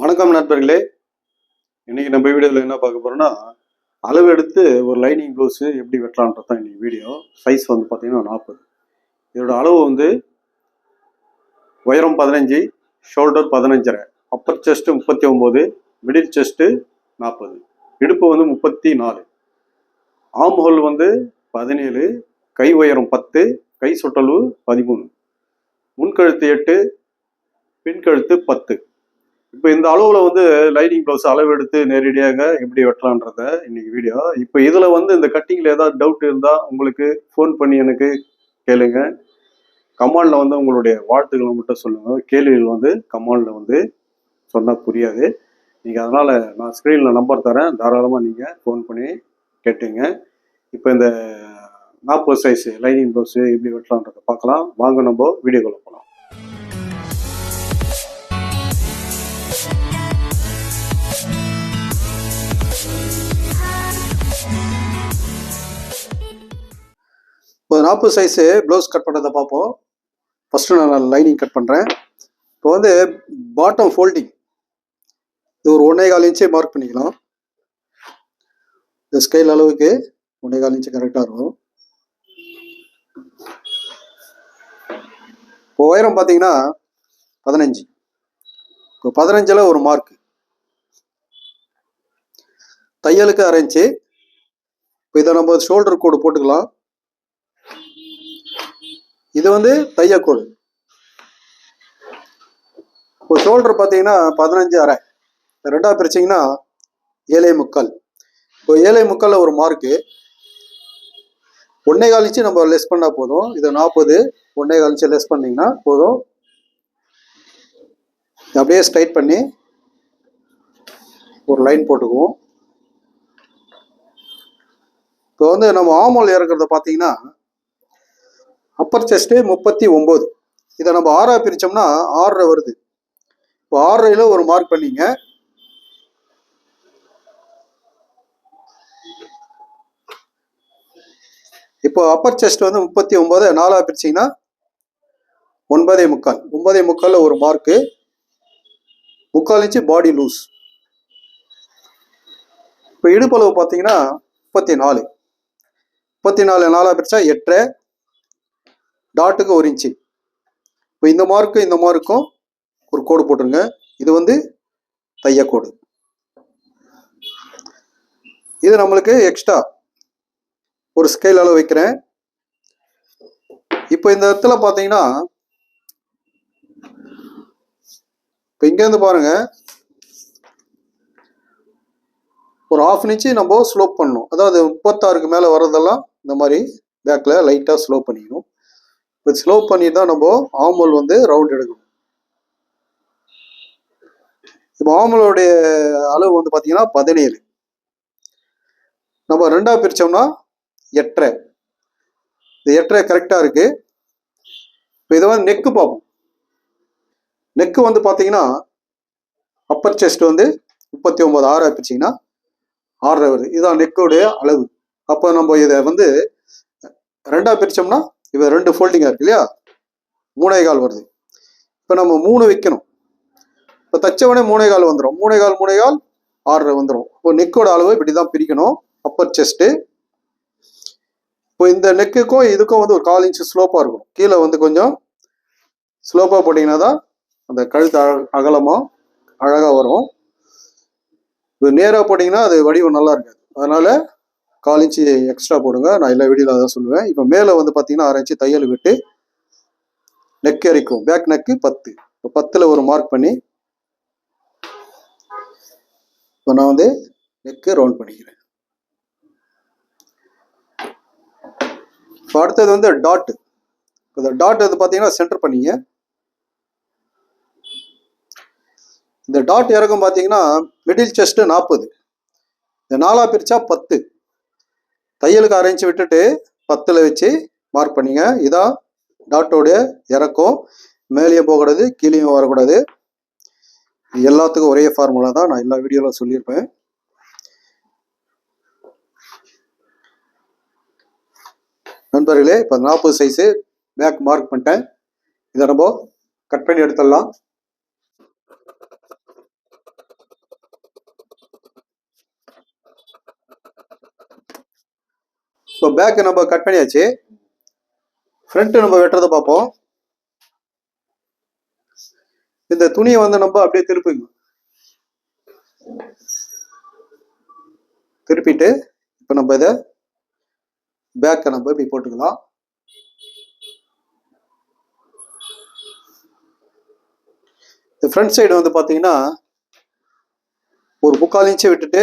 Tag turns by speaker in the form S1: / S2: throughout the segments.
S1: வணக்கம் நண்பர்களே. இன்னைக்கு நம்ம வீடியோவில் என்ன பார்க்க போறோம்னா அளவு எடுத்து ஒரு லைனிங் ப்ளவுஸு எப்படி வெட்டலான்றது தான் இன்னைக்கு வீடியோ. சைஸ் வந்து பார்த்தீங்கன்னா நாற்பது இதோட அளவு வந்து உயரம் பதினஞ்சு ஷோல்டர் பதினஞ்சரை அப்பர் செஸ்ட்டு முப்பத்தி ஒம்பது மிடில் செஸ்ட்டு நாற்பது இடுப்பு வந்து முப்பத்தி நாலு ஆம் ஹோல் வந்து பதினேழு கை உயரம் பத்து கை சுட்டளவு பதிமூணு. முன்கழுத்து எட்டு பின்கழுத்து பத்து. இப்போ இந்த அளவில் வந்து லைனிங் ப்ளவுஸ் அளவு எடுத்து நேரடியாக எப்படி வெட்டலான்றத இன்னைக்கு வீடியோ இப்போ இதில் வந்து இந்த கட்டிங்கில் ஏதாவது டவுட் இருந்தால் உங்களுக்கு ஃபோன் பண்ணி எனக்கு கேளுங்க. கமாண்டில் வந்து உங்களுடைய வாழ்த்துக்களை மட்டும் சொல்லுங்கள் கேள்விகள் வந்து கமாண்டில் வந்து சொன்னால் புரியாது. நீங்கள் அதனால் நான் ஸ்க்ரீனில் நம்பர் தரேன். தாராளமாக நீங்கள் ஃபோன் பண்ணி கேட்டுங்க. இப்போ இந்த நாற்பது சைஸ் லைனிங் ப்ளவுஸு எப்படி வெட்டலான்றதை பார்க்கலாம். வாங்க நம்ம வீடியோக்குள்ள போகலாம் நாற்பது சைஸு ப்ளவுஸ் கட் பண்ணுறதை பார்ப்போம். ஃபஸ்ட்டு நான் லைனிங் கட் பண்ணுறேன் இப்போ வந்து பாட்டம் ஃபோல்டிங் இது ஒரு ஒன்றே கால் இன்ச்சே மார்க் பண்ணிக்கலாம். இந்த ஸ்கேல் அளவுக்கு ஒன்றே கால் இன்ச்சு கரெக்டாக இருக்கும். இப்போ உயரம் பார்த்தீங்கன்னா பதினஞ்சு. இப்போ பதினஞ்சில் ஒரு மார்க் தையலுக்கு அரை இப்போ இதை நம்ம ஷோல்டர் கோடு போட்டுக்கலாம். இது வந்து தையக்கோடு இப்போ ஷோல்டர் பார்த்தீங்கன்னா பதினஞ்சு அரை ரெண்டாக பிரிச்சிங்கன்னா ஏழை முக்கால். இப்போ ஏழை முக்காலில் ஒரு மார்க்கு ஒன்னே காலிச்சு நம்ம லெஸ் பண்ணால் போதும். இது நாற்பது ஒன்னே காலிச்சு லெஸ் பண்ணிங்கன்னா போதும். அப்படியே ஸ்ட்ரைட் பண்ணி ஒரு லைன் போட்டுக்குவோம். இப்போ வந்து நம்ம ஆமோல் இறக்குறத பார்த்தீங்கன்னா அப்பர் செஸ்ட்டு முப்பத்தி ஒம்பது இதை நம்ம ஆறாக பிரித்தோம்னா ஆறரை வருது. இப்போ ஆறரையில் ஒரு மார்க் பண்ணிங்க. இப்போ அப்பர் செஸ்ட் வந்து முப்பத்தி ஒம்பது நாலாக பிரிச்சிங்கன்னா ஒன்பதே முக்கால். ஒன்பதே முக்காலில் ஒரு மார்க்கு முக்கால் இன்ச்சு பாடி லூஸ் இப்போ இடுப்பளவு பார்த்தீங்கன்னா முப்பத்தி நாலு. முப்பத்தி நாலு நாலாக பிரித்தா எட்டரை. டாட்டுக்கு ஒரு இன்ச்சு இப்போ இந்த மார்க்கும் இந்த மார்க்கும் ஒரு கோடு போட்டுருங்க. இது வந்து தையக்கோடு இது நம்மளுக்கு எக்ஸ்ட்ரா ஒரு ஸ்கேல் அளவு வைக்கிறேன். இப்போ இந்த இடத்துல பார்த்தீங்கன்னா இப்போ இங்கேருந்து பாருங்க. ஒரு ஆஃப் இன்ச்சு நம்ம ஸ்லோப் பண்ணணும். அதாவது முப்பத்தாறுக்கு மேலே வர்றதெல்லாம் இந்த மாதிரி பேக்கில் லைட்டாக ஸ்லோ பண்ணிக்கணும். இப்போ ஸ்லோ பண்ணி தான் நம்ம ஆமல் வந்து ரவுண்ட் எடுக்கணும். இப்போ ஆமலோடைய அளவு வந்து பார்த்தீங்கன்னா பதினேழு. நம்ம ரெண்டாக பிரித்தோம்னா எட்டரை. இந்த எட்டரை கரெக்டாக இருக்கு. இப்போ இதை வந்து நெக்கு பார்ப்போம். நெக்கு வந்து பார்த்தீங்கன்னா அப்பர் செஸ்ட் வந்து முப்பத்தி ஒன்பது ஆறாக பிரிச்சிங்கன்னா ஆறரை வருது. இதுதான் நெக்கோடைய அளவு. அப்போ நம்ம இதை வந்து ரெண்டாக பிரித்தோம்னா இப்போ ரெண்டு ஃபோல்டிங்காக இருக்கு இல்லையா? மூணே கால் வருது. இப்போ நம்ம மூணு வைக்கணும். இப்போ தச்சவனே மூணே கால் வந்துடும் மூணே கால் மூணே கால் ஆறு வந்துடும் இப்போ நெக்கோட அளவு இப்படி தான் பிரிக்கணும். அப்பர் செஸ்ட்டு இப்போ இந்த நெக்குக்கும் இதுக்கும் வந்து ஒரு கால் இன்ச்சு ஸ்லோப்பாக இருக்கும் கீழே வந்து கொஞ்சம் ஸ்லோப்பாக போட்டிங்கன்னா தான் அந்த கழுத்து அழ அகலமாக அழகாக வரும். இது நேராக போட்டிங்கன்னா அது வடிவம் நல்லா இருக்காது. அதனால் கால் இன்ச்சு எக்ஸ்ட்ரா போடுங்க. நான் எல்லா வீடியோவில் அதான் சொல்லுவேன். இப்போ மேலே வந்து பார்த்தீங்கன்னா ஆறு இன்ச்சு தையல் விட்டு நெக் இறைக்கும் பேக் நெக்கு பத்து. இப்போ பத்தில் ஒரு மார்க் பண்ணி இப்போ நான் வந்து நெக்கு ரவுண்ட் பண்ணிக்கிறேன். இப்போ அடுத்தது வந்து டாட் இந்த டாட் வந்து பார்த்தீங்கன்னா சென்டர் பண்ணிங்க. இந்த டாட் இறக்கம் பார்த்தீங்கன்னா மிடில் செஸ்ட்டு நாற்பது இந்த நாலாக பிரித்தா பத்து. தையலுக்கு அரைஞ்சி விட்டுட்டு பத்தில் வச்சு மார்க் பண்ணிங்க. இதான் டாட்டோடைய இறக்கம். மேலேயும் போகக்கூடாது கீழேயும் வரக்கூடாது. எல்லாத்துக்கும் ஒரே ஃபார்முலா தான் நான் எல்லா வீடியோவில் சொல்லியிருப்பேன். நண்பர்களே இப்போ நாற்பது சைஸு பேக் மார்க் பண்ணிட்டேன். இதை நம்ம கட் பண்ணி எடுத்துடலாம். பேக்கு நம்ம கட் பண்ணியாச்சு. ஃப்ரண்ட்டு நம்ம வெட்டுறதை பார்ப்போம். இந்த துணியை வந்து நம்ம அப்படியே திருப்பிங்க. திருப்பிட்டு இப்போ நம்ம இதை பேக்கை நம்ம இப்படி போட்டுக்கலாம். இந்த ஃப்ரண்ட் சைடு வந்து பார்த்தீங்கன்னா ஒரு முக்கால் இன்ச்சை விட்டுட்டு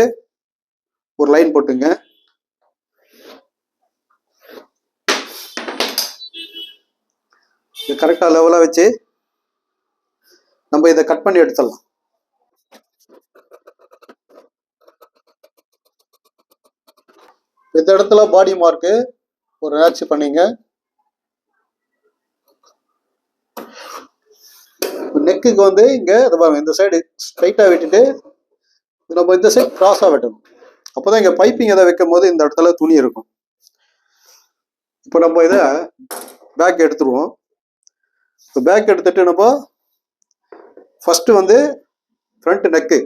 S1: ஒரு லைன் போட்டுங்க. இது கரெக்டாக லெவலாக வச்சு நம்ம இதை கட் பண்ணி எடுத்துடலாம். இந்த இடத்துல பாடி மார்க்கு ஒரு ஆட்சி பண்ணிங்க. நெக்குக்கு வந்து இங்கே இது பாருங்க இந்த சைடு ஸ்ட்ரைட்டாக விட்டுட்டு நம்ம இந்த சைடு க்ராஸாக வெட்டணும். அப்போதான் இங்கே பைப்பிங் எதை வைக்கும் போது இந்த இடத்துல துணி இருக்கும். இப்போ நம்ம இதை பேக் எடுத்துருவோம். இப்போ பேக் எடுத்துட்டு நம்ம ஃபஸ்ட்டு வந்து ஃப்ரண்ட் நெக்கு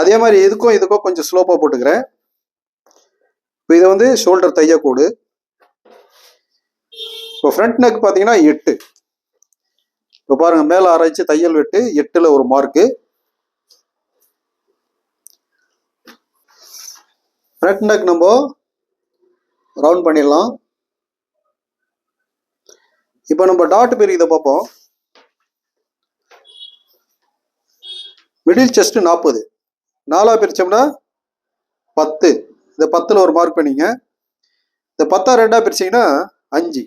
S1: அதே மாதிரி இதுக்கும் இதுக்கும் கொஞ்சம் ஸ்லோப்பாக போட்டுக்கிறேன். இப்போ இது வந்து ஷோல்டர் தையக்கூடு. இப்போ ஃப்ரண்ட் நெக் பார்த்தீங்கன்னா எட்டு. இப்போ பாருங்கள் மேலே ஆராய்ச்சி தையல் வெட்டு எட்டில் ஒரு மார்க்கு ஃப்ரண்ட் நெக் நம்ம ரவுண்ட் பண்ணிடலாம். இப்போ நம்ம டாட் பிரிக்கிறத பார்ப்போம். மிடில் செஸ்ட் நாற்பது நாலா பிரிச்சோம்னா பத்து. இந்த பத்தில் ஒரு மார்க் பண்ணிங்க. இந்த பத்தா ரெண்டாக பிரிச்சிங்கன்னா அஞ்சு.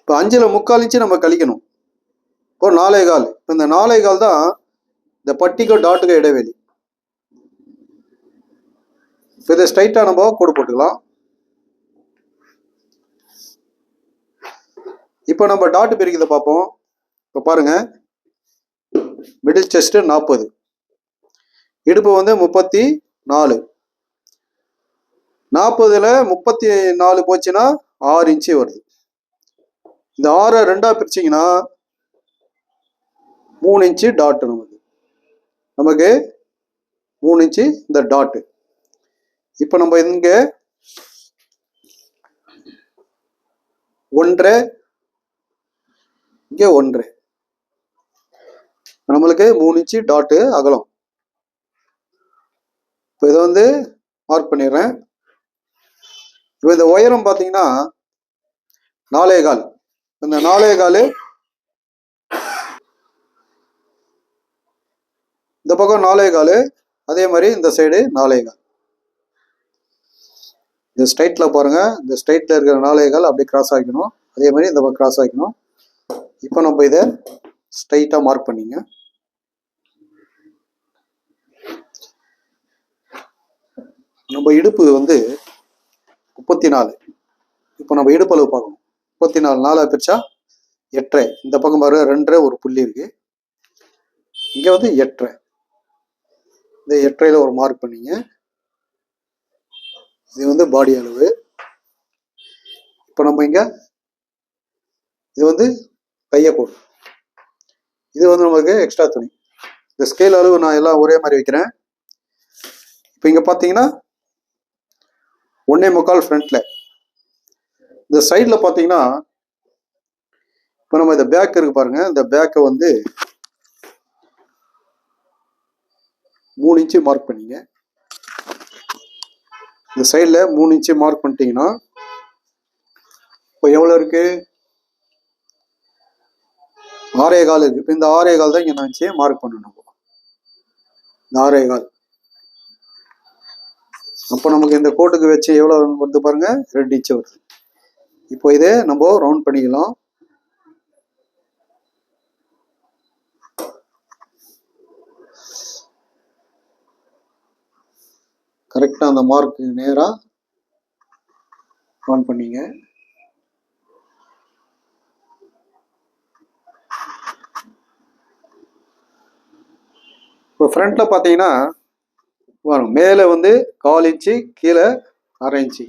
S1: இப்போ அஞ்சில் முக்கால் இன்ச்சு நம்ம கழிக்கணும். இப்போ நாலே கால். இப்போ இந்த நாலே கால் தான் இந்த பட்டிக்கும் டாட்டுக்கும் இடைவெளி. இப்போ இதை ஸ்ட்ரைட்டாக நம்ம கோடு போட்டுக்கலாம். இப்போ நம்ம டாட் பிரிக்கிறத பார்ப்போம். இப்போ பாருங்க. மிடில் செஸ்ட்டு நாற்பது. இடுப்பு வந்து முப்பத்தி நாலு. நாற்பதுல முப்பத்தி நாலு போச்சுன்னா ஆறு இன்ச்சு வருது. இந்த ஆறை ரெண்டா பிரிச்சிங்கன்னா மூணு இன்ச்சு டாட்டு நமக்கு. நமக்கு மூணு இன்ச்சு இந்த டாட்டு இப்போ நம்ம இங்கே ஒன்றரை இங்கே ஒன்று. நம்மளுக்கு மூணு இன்ச்சு டாட்டு அகலம். இப்போ இதை வந்து மார்க் பண்ணிடுறேன். இப்போ இந்த உயரம் பார்த்தீங்கன்னா நாலே கால். இந்த நாலே கால் இந்த பக்கம் நாலே கால் அதே மாதிரி இந்த சைடு நாலே கால். இந்த ஸ்ட்ரைட்டில் பாருங்கள் இந்த ஸ்ட்ரைட்டில் இருக்கிற நாலே கால் அப்படியே கிராஸ் ஆகிக்கணும் அதே மாதிரி இந்த பக்கம் கிராஸ் ஆகிக்கணும் இப்போ நம்ம இதை ஸ்ட்ரைட்டாக மார்க் பண்ணிங்க. நம்ம இடுப்பு வந்து முப்பத்தி நாலு இப்போ நம்ம இடுப்பளவு பார்க்கணும். முப்பத்தி நாலு நாளாக பிரிச்சா எட்டரை. இந்த பக்கம் பாரு ரெண்டரை ஒரு புள்ளி இருக்கு. இங்கே வந்து எட்டரை. இந்த எட்டரையில் ஒரு மார்க் பண்ணீங்க. இது வந்து பாடி அளவு. இப்போ நம்ம இங்கே இது வந்து கையக்கோடு இது வந்து நமக்கு எக்ஸ்ட்ரா துணி. இந்த ஸ்கேல் அளவு நான் எல்லாம் ஒரே மாதிரி வைக்கிறேன். இப்போ இங்கே பார்த்தீங்கன்னா ஒன்னே முக்கால் ஃப்ரண்ட்ல இந்த சைடில் பார்த்தீங்கன்னா இப்போ நம்ம இந்த பேக் இருக்கு பாருங்க. இந்த பேக்கை வந்து மூணு இன்ச்சு மார்க் பண்ணிங்க. இந்த சைடில் மூணு இன்ச்சு மார்க் பண்ணிட்டீங்கன்னா இப்போ எவ்வளோ இருக்குது ஆறே கால் இருக்கு. இப்போ இந்த ஆறே கால் தான் இங்கே நான் வச்சு மார்க் பண்ணணும். இந்த ஆறே கால். அப்போ நமக்கு இந்த கோட்டுக்கு வச்சு எவ்வளோ வருது பாருங்க. ரெண்டு இன்ச்சு வருது. இப்போ இதே நம்ம ரவுண்ட் பண்ணிக்கலாம். கரெக்டாக அந்த மார்க்கு நேராக ஆன் பண்ணிங்க. இப்போ ஃப்ரண்ட்டில் பார்த்தீங்கன்னா வரும் மேலே வந்து கால் இன்ச்சு கீழே அரை இன்ச்சு.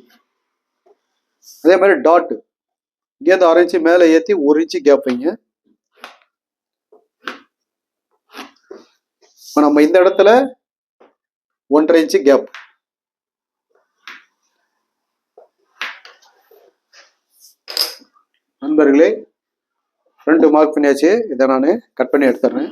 S1: அதே மாதிரி டாட்டு இங்கேருந்து அரை இன்ச்சு மேலே ஏற்றி ஒரு இன்ச்சு கேப் வைங்க. இப்போ நம்ம இந்த இடத்துல ஒன்றரை இன்ச்சு கேப் நண்பர்களே ரெண்டு மார்க் பண்ணியாச்சு. இதை நான் கட் பண்ணி எடுத்துடுறேன்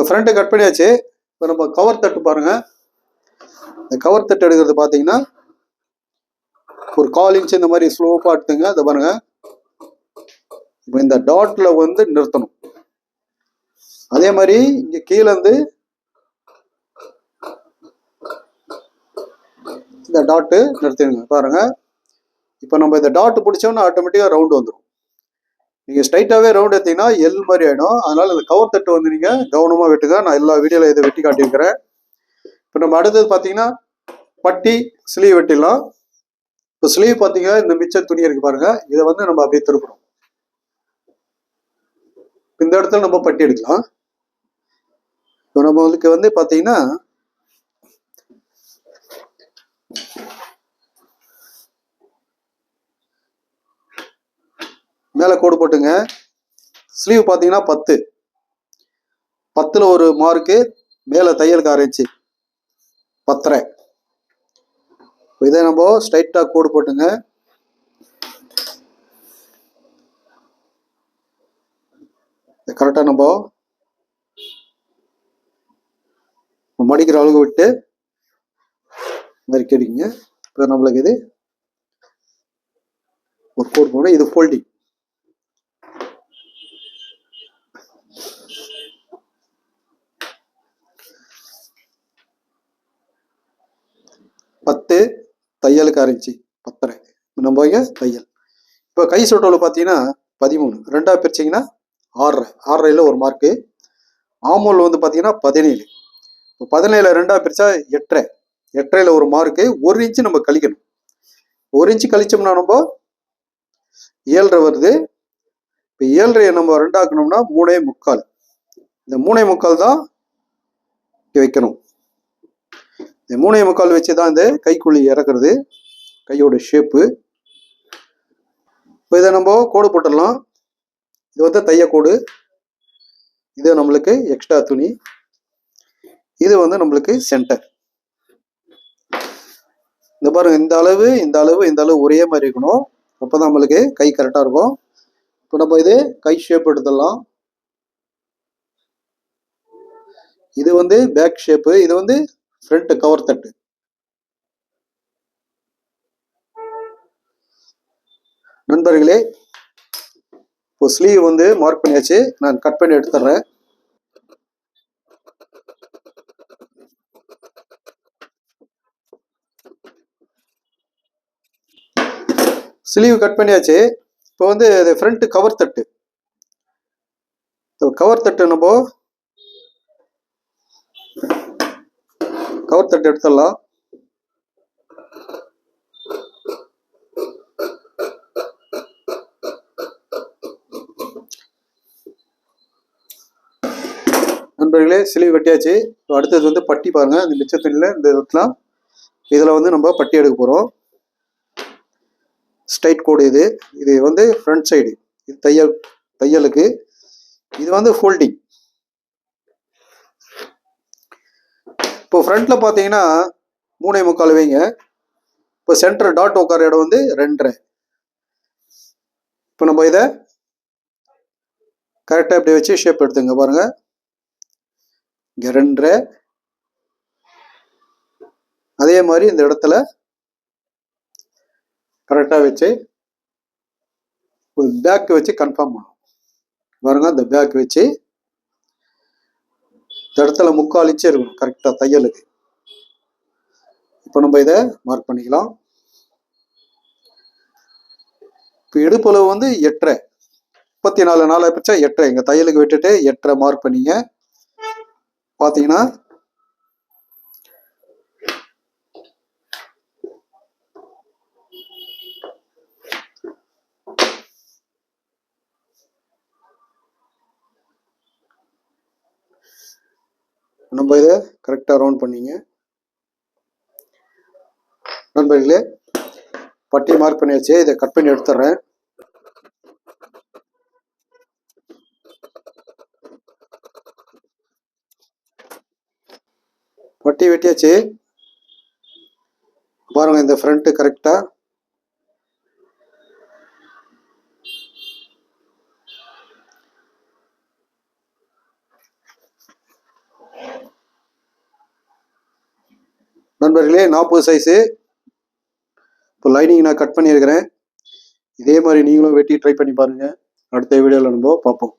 S1: இப்போ ஃப்ரண்ட்டு கட் பண்ணியாச்சு. இப்போ நம்ம கவர் தட்டு பாருங்கள் இந்த கவர் தட்டு எடுக்கிறது பார்த்தீங்கன்னா ஒரு கால் இன்ச் இந்த மாதிரி ஸ்லோப்பாக எடுத்துங்க. அதை பாருங்கள் இப்போ இந்த டாட்டில் வந்து நிறுத்தணும். அதே மாதிரி இங்கே கீழேருந்து இந்த டாட்டு நிறுத்திடுங்க. பாருங்கள் இப்போ நம்ம இந்த டாட் பிடிச்சோன்னா ஆட்டோமேட்டிக்காக ரவுண்டு வந்துடும் நீங்கள் ஸ்ட்ரைட்டாகவே ரவுண்ட் எடுத்தீங்கன்னா எல் மாதிரி ஆகிடும் அதனால் இந்த கவர் தட்டு வந்து நீங்கள் கவனமாக வெட்டுங்க. நான் எல்லா வீடியோவில் இதை வெட்டி காட்டியிருக்கிறேன். இப்போ நம்ம அடுத்தது பார்த்தீங்கன்னா பட்டி ஸ்லீவ் வெட்டிடலாம். இப்போ ஸ்லீவ் பார்த்தீங்கன்னா இந்த மிச்சர் துணி இருக்கு பாருங்கள் இதை வந்து நம்ம அப்படியே திருப்புறோம் இந்த இடத்துல நம்ம பட்டி எடுக்கலாம். இப்போ நம்மளுக்கு வந்து பார்த்தீங்கன்னா மேலே கோடு போட்டுங்க. ஸ்லீவ் பார்த்தீங்கன்னா பத்து. பத்தில் ஒரு மார்க்கு மேலே தையலுக்கு ஆரம்பிச்சு பத்தரை. இதை நம்ம ஸ்ட்ரைட்டாக கோடு போட்டுங்க. கரெக்டாக நம்ம மடிக்கிற அளவுக்கு விட்டு மறிக்கடிங்க இப்போ நம்மளுக்கு இது ஒரு கோடு போடணும். இது ஃபோல்டிங் பத்து தையலுக்கு ஆரம்பிச்சு பத்தரை. நம்ம இங்க தையல். இப்போ கை சுட்டோவில் பார்த்தீங்கன்னா பதிமூணு. ரெண்டாக பிரிச்சிங்கன்னா ஆறரை. ஆறரையில் ஒரு மார்க்கு ஆமூல் வந்து பார்த்தீங்கன்னா பதினேழு. இப்போ பதினேழு ரெண்டாக பிரித்தா எட்டரை. எட்டரையில் ஒரு மார்க்கு ஒரு இன்ச்சு நம்ம கழிக்கணும். ஒரு இன்ச்சு கழிச்சோம்னா நம்ம ஏழரை வருது. இப்போ ஏழரையை நம்ம ரெண்டாக்கணும்னா மூணே முக்கால். இந்த மூணே முக்கால் தான் வைக்கணும். இந்த மூணே முக்கால் வச்சு தான் இந்த கைக்குழி இறக்குறது கையோட ஷேப்பு இப்போ இதை நம்ம கோடு போட்டுடலாம். இது வந்து தையக்கோடு இது நம்மளுக்கு எக்ஸ்ட்ரா துணி. இது வந்து நம்மளுக்கு சென்டர் இந்த பாருங்க இந்த அளவு இந்த அளவு இந்த அளவு ஒரே மாதிரி இருக்கணும். அப்போ நம்மளுக்கு கை கரெக்டாக இருக்கும். இப்போ நம்ம இது கை ஷேப் எடுத்துடலாம். இது வந்து பேக் ஷேப்பு இது வந்து ஃப்ரண்ட் கவர் தட்டு. நண்பர்களே இப்போ ஸ்லீவ் வந்து மார்க் பண்ணியாச்சு. நான் கட் பண்ணி எடுத்துடுறேன் ஸ்லீவ் கட் பண்ணியாச்சு. இப்போ வந்து இது ஃப்ரண்ட் கவர் தட்டு. கவர் தட்டு நம்ம கவர் தட்டு எடுத்துடலாம். நண்பர்களே சிலிவு வெட்டியாச்சு. இப்போ அடுத்தது வந்து பட்டி பாருங்க. இந்த மிச்ச துணியில் இந்த இடத்துலாம் இதில் வந்து நம்ம பட்டி எடுக்க போகிறோம் ஸ்ட்ரைட் கோடு இது. இது வந்து ஃப்ரண்ட் சைடு இது தையல் தையலுக்கு. இது வந்து ஃபோல்டிங் இப்போ ஃப்ரண்ட்ல பார்த்தீங்கன்னா மூணே முக்கால் வைங்க. இப்போ சென்டர் டாட் உட்கார இடம் வந்து ரெண்டரை. இப்போ நம்ம இதை கரெக்டாக இப்படி வச்சு ஷேப் எடுத்துங்க பாருங்க. இங்கே ரெண்டரை. அதே மாதிரி இந்த இடத்துல கரெக்டாக வச்சு ஒரு பேக் வச்சு கன்ஃபார்ம் பண்ணும் பாருங்க இந்த பேக் வச்சு இந்த இடத்துல முக்கால் இன்ச்சு இருக்கணும் கரெக்டாக தையலுக்கு. இப்போ நம்ம இதை மார்க் பண்ணிக்கலாம். இப்போ இடுப்பளவு வந்து எட்டரை. முப்பத்தி நாலு நாளாக பிச்சா எட்டரை. எங்கள் தையலுக்கு விட்டுட்டு எட்டரை மார்க் பண்ணிங்க. பார்த்தீங்கன்னா நம்ம இதை கரெக்டாக ரவுண்ட் பண்ணிங்க. நண்பர்களே பட்டி மார்க் பண்ணியாச்சு. இதை கட் பண்ணி எடுத்துட்றேன் பட்டி வெட்டியாச்சு. பாருங்க இந்த ஃப்ரண்ட்டு கரெக்டாக நண்பர்களே நாற்பது சைஸு இப்போ லைனிங் நான் கட் பண்ணியிருக்கிறேன். இதே மாதிரி நீங்களும் வெட்டி ட்ரை பண்ணி பாருங்கள் அடுத்த வீடியோவில் நம்ம பார்ப்போம்.